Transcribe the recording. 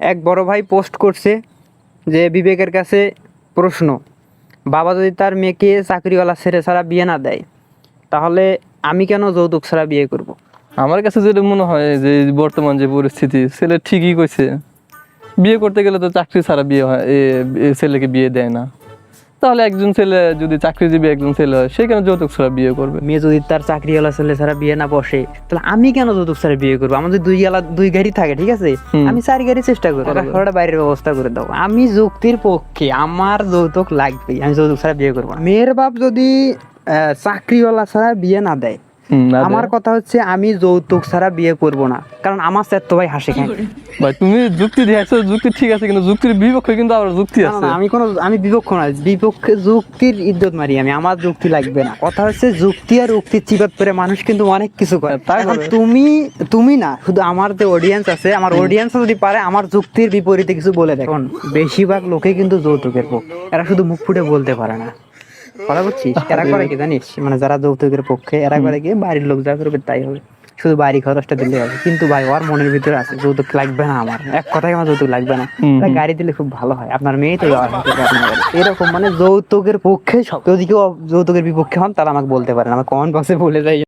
এক বড় ভাই পোস্ট করছে যে, বিবেকের কাছে প্রশ্ন, বাবা যদি তার মেয়েকে চাকরিওয়ালা ছেড়ে ছাড়া বিয়ে না দেয়, তাহলে আমি কেন যৌতুক ছাড়া বিয়ে করব। আমার কাছে যেটা মনে হয় যে, বর্তমান যে পরিস্থিতি, ছেলে ঠিকই কইছে, বিয়ে করতে গেলে তো চাকরি ছাড়া বিয়ে হয় ছেলেকে বিয়ে দেয় না তাহলে একজন ছেলে যদি চাকরিজীবী একজন ছেলে হয় সে কেন যৌতুক ছাড়া বিয়ে করবে? মেয়ে যদি তার চাকরিওয়ালা ছেলে ছাড়া বিয়ে না বসে তাহলে আমি কেন যৌতুক ছাড়া বিয়ে করব? আমাদের দুই গালা দুই গাড়ি থাকে ঠিক আছে? আমি চার গাড়ি চেষ্টা করি ঘরটা বাইরের ব্যবস্থা করে দাও আমি যুক্তির পক্ষে আমার যৌতুক লাগবে আমি যৌতুক ছাড়া বিয়ে করব মেয়ের বাপ যদি আহ, চাকরিওয়ালা ছাড়া বিয়ে না দেয়। আমার কথা হচ্ছে আমি যৌতুক ছাড়া বিয়ে করব না। কারণ আমার তো ভাই হাসে খায়। ভাই তুমি যুক্তি দিয়েছ যুক্তি ঠিক আছে কিন্তু যুক্তির বিপক্ষে কিন্তু আবার যুক্তি আছে। আমি কোনো আমি বিপক্ষ না বিপক্ষে যুক্তির ইজ্জত মারি আমি আমার যুক্তি লাগবে না। কথা হচ্ছে যুক্তি আর উক্তির চিবাত করে মানুষ কিন্তু অনেক কিছু করে। তাই এখন তুমি তুমি না শুধু আমার যে অডিয়েন্স আছে আমার অডিয়েন্স যদি পারে আমার যুক্তির বিপরীতে কিছু বলে দেখুন বেশিরভাগ লোকে কিন্তু যৌতুকের পক্ষ এরা শুধু মুখ ফুটে বলতে পারে না। কথা বলছিস এরা করে কি জানিস? মানে যারা যৌতুকের পক্ষে এরা করে কি? বাড়ির লোক যা করবে তাই হবে। শুধু বাড়ি খরচটা দিলে হবে। কিন্তু ভাই ওর মনের ভিতরে আছে যৌতুক লাগবে না আমার। এক কথায় আমার যৌতুক লাগবে না। গাড়ি দিলে খুব ভালো হয়। আপনার মেয়ে তো। এরকম মানে যৌতুকের পক্ষে সব যদি কেউ যৌতুকের বিপক্ষে হন তারা আমাকে বলতে পারেন আমার কমেন্ট বক্সে বলে যাই।